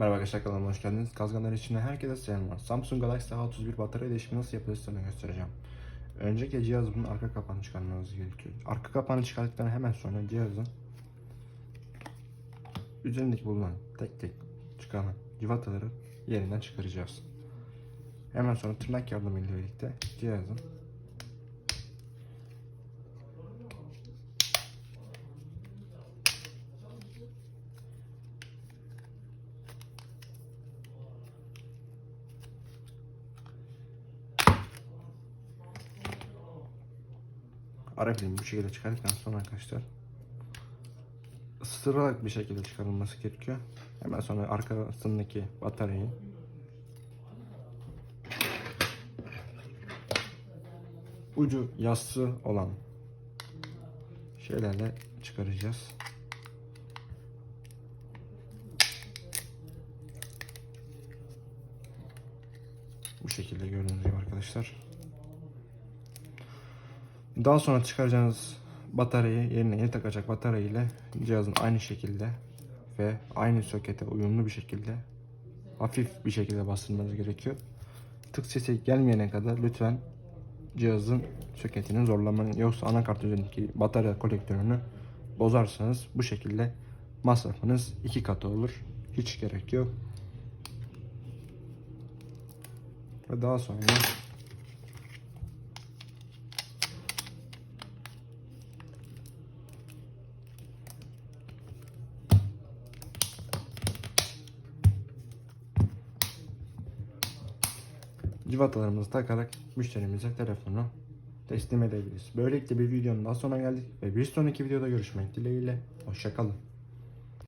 Merhaba arkadaşlar kanalıma hoş geldiniz. Kazganlar için herkese selamlar. Samsung Galaxy A31 batarya değişimi nasıl yapılır size göstereceğim. Öncelikle cihazın arka kapağını çıkarmanız gerekiyor. Arka kapağını çıkardıktan hemen sonra cihazın üzerindeki bulunan tek tek çıkan civataları yerinden çıkaracağız. Hemen sonra tırnak yardımıyla birlikte cihazın ara filmi bu şekilde çıkardıktan sonra arkadaşlar ısıtırarak bir şekilde çıkarılması gerekiyor. Hemen sonra arkasındaki bataryayı ucu yassı olan şeylerle çıkaracağız. Bu şekilde gibi arkadaşlar. Daha sonra çıkaracağınız bataryayı yerine yeni takacak batarya ile cihazın aynı şekilde ve aynı sokete uyumlu bir şekilde hafif bir şekilde bastırmanız gerekiyor. Tık sesi gelmeyene kadar lütfen cihazın soketini zorlamayın. Yoksa anakart üzerindeki batarya kolektörünü bozarsanız bu şekilde masrafınız iki katı olur. Hiç gerek yok. Ve daha sonra civatalarımızı takarak müşterimize telefonu teslim edebiliriz. Böylelikle bir videonun daha sonuna geldik ve bir sonraki videoda görüşmek dileğiyle. Hoşçakalın.